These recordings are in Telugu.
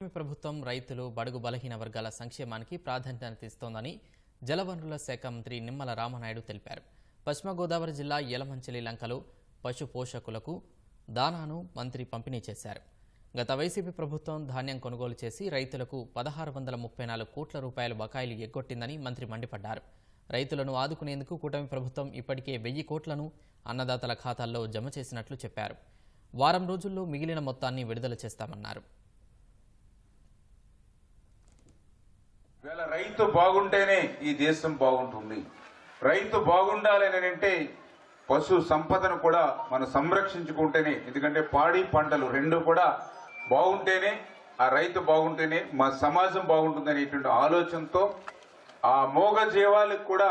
కూటమి ప్రభుత్వం రైతులు బడుగు బలహీన వర్గాల సంక్షేమానికి ప్రాధాన్యత ఇస్తోందని జలవనరుల శాఖ మంత్రి నిమ్మల రామనాయుడు తెలిపారు. పశ్చిమ గోదావరి జిల్లా యలమంచిలి లంకలో పశు పోషకులకు దానాను మంత్రి పంపిణీ చేశారు. గత వైసీపీ ప్రభుత్వం ధాన్యం కొనుగోలు చేసి రైతులకు పదహారు వందల ముప్పై నాలుగు కోట్ల రూపాయల బకాయిలు ఎగ్గొట్టిందని మంత్రి మండిపడ్డారు. రైతులను ఆదుకునేందుకు కూటమి ప్రభుత్వం ఇప్పటికే వెయ్యి కోట్లను అన్నదాతల ఖాతాల్లో జమ చేసినట్లు చెప్పారు. వారం రోజుల్లో మిగిలిన మొత్తాన్ని విడుదల చేస్తామన్నారు. వేళ రైతు బాగుంటేనే ఈ దేశం బాగుంటుంది. రైతు బాగుండాలి అని అంటే పశు సంపదను కూడా మనం సంరక్షించుకుంటేనే ఎందుకంటే పాడి పంటలు రెండు కూడా బాగుంటేనే ఆ రైతు బాగుంటేనే మా సమాజం బాగుంటుంది అనేటువంటి ఆలోచనతో ఆ మోగ జీవాలకు కూడా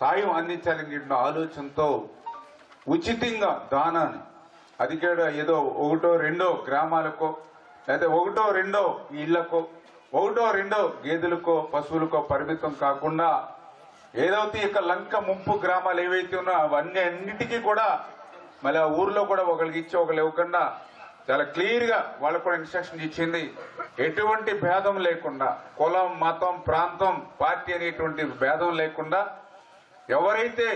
సాయం అందించాలనేటువంటి ఆలోచనతో ఉచితంగా దానాన్ని అది కూడా ఏదో ఒకటో రెండో గ్రామాలకో లేదా ఒకటో రెండో ఇళ్ళకో ఒకటో రెండో గేదెలకో పశువులకో పరిమితం కాకుండా ఏదైతే ఇక లంక ముంపు గ్రామాలు ఏవైతే ఉన్నా అవన్నీ అన్నిటికీ కూడా మళ్ళీ ఆ ఊర్లో కూడా ఒకరికి ఇచ్చి ఒకరు ఇవ్వకుండా చాలా క్లియర్గా వాళ్ళకు కూడా ఇన్స్ట్రక్షన్ ఇచ్చింది. ఎటువంటి భేదం లేకుండా కులం మతం ప్రాంతం పార్టీ అనేటువంటి భేదం లేకుండా ఎవరైతే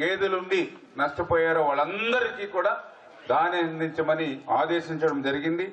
గేదెలుండి నష్టపోయారో వాళ్ళందరికీ కూడా దాని అందించమని ఆదేశించడం జరిగింది.